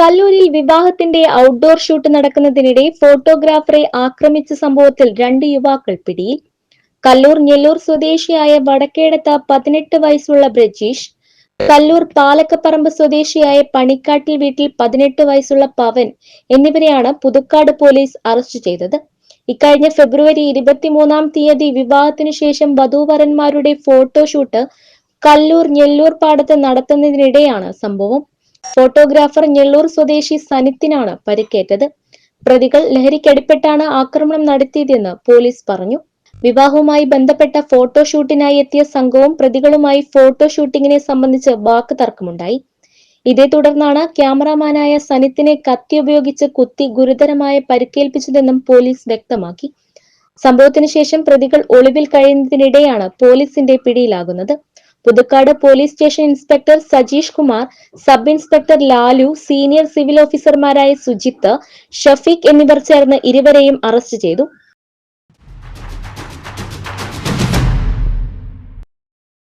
കല്ലൂരിൽ വിവാഹത്തിന്റെ outdoor shoot നടക്കുന്നതിനിടെ ഫോട്ടോഗ്രാഫറെ ആക്രമിച്ച സംഭവത്തിൽ രണ്ട് യുവാക്കൾ പിടിയിൽ. കല്ലൂർ ഞെല്ലൂർ സ്വദേശിയായ വടക്കേടത്ത പതിനെട്ട് വയസ്സുള്ള ബ്രജീഷ് കല്ലൂർ പാലക്കപ്പറമ്പ് സ്വദേശിയായ പണിക്കാട്ടിൽ വീട്ടിൽ പതിനെട്ട് വയസ്സുള്ള പവൻ എന്നിവരെയാണ് പുതുക്കാട് പോലീസ് അറസ്റ്റ് ചെയ്തത്. ഇക്കഴിഞ്ഞ ഫെബ്രുവരി ഇരുപത്തിമൂന്നാം തീയതി വിവാഹത്തിനു ശേഷം വധൂവരന്മാരുടെ ഫോട്ടോഷൂട്ട് കല്ലൂർ ഞെല്ലൂർ പാടത്ത് നടത്തുന്നതിനിടെയാണ് സംഭവം. ഫോട്ടോഗ്രാഫർ ഞെള്ളൂർ സ്വദേശി സനിത്തിനാണ് പരിക്കേറ്റത്. പ്രതികൾ ലഹരിക്കടിപ്പെട്ടാണ് ആക്രമണം നടത്തിയതെന്ന് പോലീസ് പറഞ്ഞു. വിവാഹവുമായി ബന്ധപ്പെട്ട ഫോട്ടോഷൂട്ടിനായി എത്തിയ സംഘവും പ്രതികളുമായി ഫോട്ടോ ഷൂട്ടിങ്ങിനെ സംബന്ധിച്ച് വാക്ക് തർക്കമുണ്ടായി. ഇതേ തുടർന്നാണ് ക്യാമറാമാനായ സനിത്തിനെ കത്തി ഉപയോഗിച്ച് കുത്തി ഗുരുതരമായ പരിക്കേൽപ്പിച്ചതെന്നും പോലീസ് വ്യക്തമാക്കി. സംഭവത്തിന് ശേഷം പ്രതികൾ ഒളിവിൽ കഴിയുന്നതിനിടെയാണ് പോലീസിന്റെ പിടിയിലാകുന്നത്. Puthukkad police station inspector Sajeesh Kumar sub inspector Lalu senior civil ഓഫീസർമാരായ സുജിത്ത് ഷഫീഖ് എന്നിവർ ചേർന്ന് ഇരുവരെയും അറസ്റ്റ് ചെയ്തു.